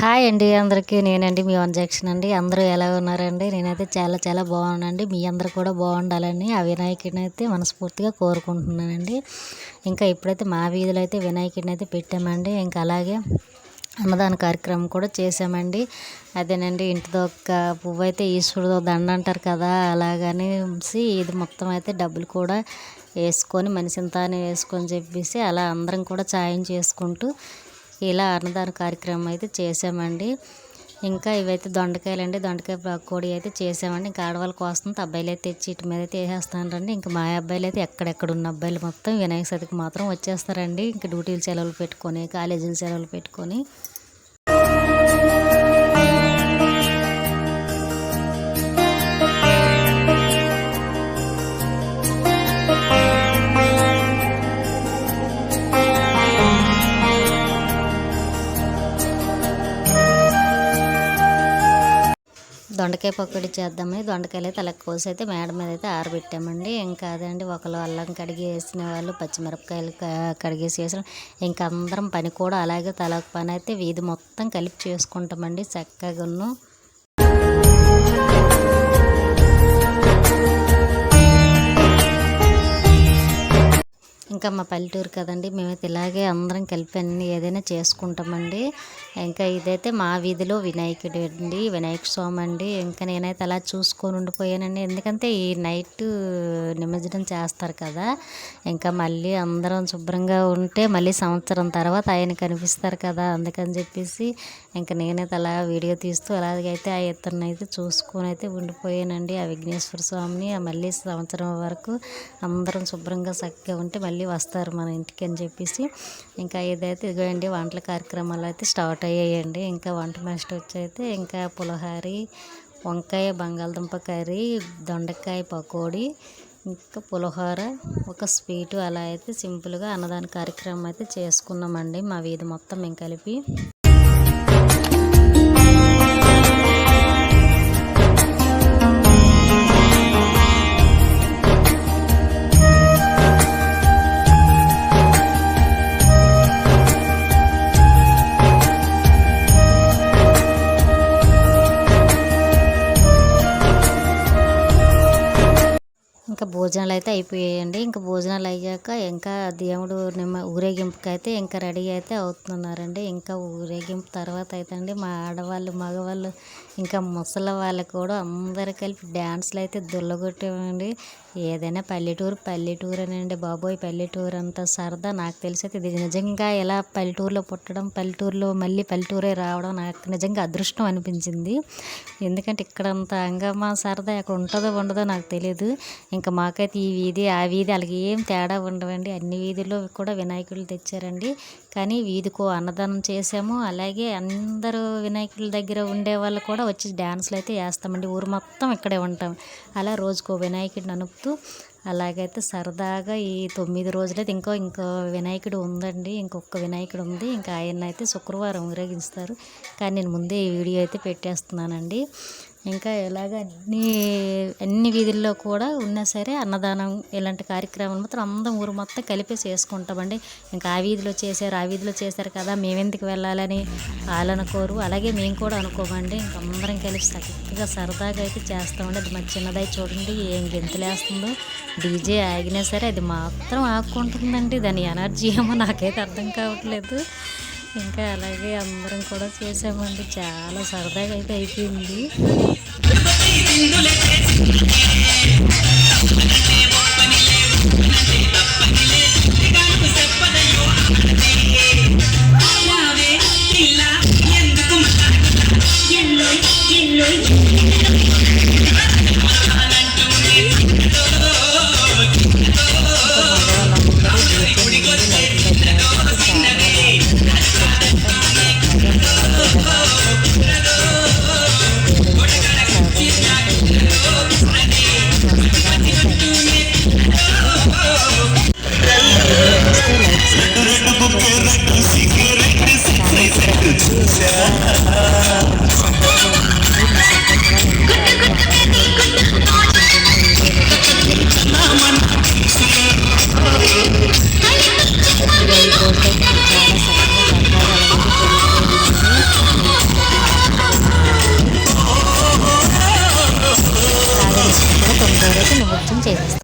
Hi అండి అందరికీ. నేనండి మీ వన్ అండి. అందరూ ఎలా ఉన్నారండి? నేనైతే చాలా చాలా బాగున్నానండి. మీ అందరూ కూడా బాగుండాలని ఆ వినాయకుడిని అయితే మనస్ఫూర్తిగా కోరుకుంటున్నానండి. ఇంకా ఇప్పుడైతే మా వీధిలో అయితే వినాయకుడిని అయితే పెట్టామండి. ఇంకా అలాగే అన్నదాన కార్యక్రమం కూడా చేసామండి అదేనండి ఇంటితో ఒక పువ్వు అయితే ఈశ్వరుడు దండ అంటారు కదా అలాగనేసి ఇది మొత్తం అయితే డబ్బులు కూడా వేసుకొని మనిషి ఇంత వేసుకొని చెప్పేసి అలా అందరం కూడా సాయం చేసుకుంటూ ఇలా అన్నదాన కార్యక్రమం అయితే చేసామండి ఇంకా ఇవైతే దొండకాయలు అండి దొండకాయ పకోడీ అయితే చేసామండి ఇంకా ఆడవాళ్ళ కోసం అబ్బాయిలు అయితే తెచ్చి ఇటు మీద అయితే వేసేస్తానండి. ఇంకా మా అబ్బాయిలు అయితే ఎక్కడెక్కడ ఉన్న అబ్బాయిలు మొత్తం వినాయక చవితికి మాత్రం వచ్చేస్తారండి. ఇంకా డ్యూటీలు సెలవులు పెట్టుకొని కాలేజీలు సెలవులు పెట్టుకొని. దొండకాయ పకోడీ చేద్దామని దొండకాయలు అయితే అలా కోసి అయితే మేడ మీద అయితే ఆరబెట్టామండి. ఇంకా అదండి ఒకళ్ళు అల్లం కడిగి వేసిన వాళ్ళు పచ్చిమిరపకాయలు కడిగేసి వేసిన ఇంకా అందరం పని కూడా అలాగే తలకు పని అయితే వీధి మొత్తం కలిపి చేసుకుంటామండి. చక్కగాను. ఇంకా మా పల్లెటూరు కదండి మేమైతే ఇలాగే అందరం కలిపి అన్ని ఏదైనా చేసుకుంటామండి. ఇంకా ఇదైతే మా వీధిలో వినాయకుడు అండి వినాయక స్వామి అండి. ఇంకా నేనైతే అలా చూసుకొని ఉండిపోయానండి. ఎందుకంటే ఈ నైట్ నిమజ్జనం చేస్తారు కదా ఇంకా మళ్ళీ అందరం శుభ్రంగా ఉంటే మళ్ళీ సంవత్సరం తర్వాత ఆయన కనిపిస్తారు కదా అందుకని చెప్పేసి ఇంకా నేనైతే అలా వీడియో తీస్తూ అలాగైతే ఆ ఇతరుని అయితే చూసుకొని అయితే ఉండిపోయానండి. ఆ విఘ్నేశ్వర స్వామిని మళ్ళీ సంవత్సరం వరకు అందరం శుభ్రంగా చక్కగా ఉంటే మళ్ళీ వస్తారు మన ఇంటికి అని చెప్పేసి ఇంకా ఏదైతే ఇదిగోండి వంటల కార్యక్రమాలు అయితే స్టార్ట్ అయ్యాయండి. ఇంకా వంట మాస్టర్ వచ్చి అయితే ఇంకా పులహారి వంకాయ బంగాళదుంప కర్రీ దొండకాయ పకోడీ ఇంకా పులిహోర ఒక స్వీటు అలా అయితే సింపుల్గా అన్నదాన కార్యక్రమం అయితే చేసుకున్నామండి మా వీధి మొత్తం మేము కలిపి. భోజనాలు అయితే అయిపోయాయండి. ఇంకా భోజనాలు అయ్యాక ఇంకా దేవుడు నిమ్మ ఊరేగింపుకి అయితే ఇంకా రెడీ అయితే అవుతున్నారండి. ఇంకా ఊరేగింపు తర్వాత అయితే అండి మా ఆడవాళ్ళు మగవాళ్ళు ఇంకా ముసలి వాళ్ళు కూడా అందరు కలిపి డ్యాన్స్లు అయితే దుల్లగొట్టేవండి ఏదైనా పల్లెటూరు పల్లెటూరు అనండి బాబోయ్ పల్లెటూరు అంత సరదా. నాకు తెలిసైతే ఇది నిజంగా ఎలా పల్లెటూరులో పుట్టడం పల్లెటూరులో మళ్ళీ పల్లెటూరే రావడం నాకు నిజంగా అదృష్టం అనిపించింది. ఎందుకంటే ఇక్కడ అంత అంగమా సరదా అక్కడ ఉంటుందో ఉండదో నాకు తెలియదు ఇంకా మాకైతే ఈ వీధి ఆ వీధి అలాగే ఏం తేడా ఉండవండి. అన్ని వీధుల్లో కూడా వినాయకులు తెచ్చారండి. కానీ వీధికో అన్నదానం చేసాము అలాగే అందరూ వినాయకుల దగ్గర ఉండే వాళ్ళు కూడా వచ్చి డ్యాన్స్లు అయితే వేస్తామండి. ఊరు మొత్తం ఇక్కడే ఉంటాం. అలా రోజుకో వినాయకుడిని అనుపుతూ అలాగైతే సరదాగా ఈ తొమ్మిది రోజులైతే ఇంకో ఇంకో వినాయకుడు ఉందండి. ఇంకొక వినాయకుడు ఉంది. ఇంకా ఆయన అయితే శుక్రవారం ఊరేగిస్తారు కానీ నేను ముందే ఈ వీడియో అయితే పెట్టేస్తున్నానండి. ఇంకా ఎలాగ అన్ని అన్ని వీధుల్లో కూడా ఉన్నా సరే అన్నదానం ఇలాంటి కార్యక్రమాలు మాత్రం అందరం ఊరు మొత్తం కలిపేసి చేసుకుంటామండి ఇంకా ఆ వీధిలో చేశారు ఆ వీధిలో చేశారు కదా మేమెందుకు వెళ్ళాలని వాళ్ళు అనుకోరు అలాగే మేము కూడా అనుకోమండి ఇంక అందరం కలిసి చక్కగా సరదాగా అయితే చేస్తామండి. అది మా చిన్నదై చూడండి ఏం గెంతులేస్తుందో. డీజే ఆగినా సరే అది మాత్రం ఆకుంటుందండి దాని ఎనర్జీ ఏమో నాకైతే అర్థం కావట్లేదు. ఇంకా అలాగే అందరం కూడా చేసామండి. చాలా సరదాగా అయితే అయిపోయింది.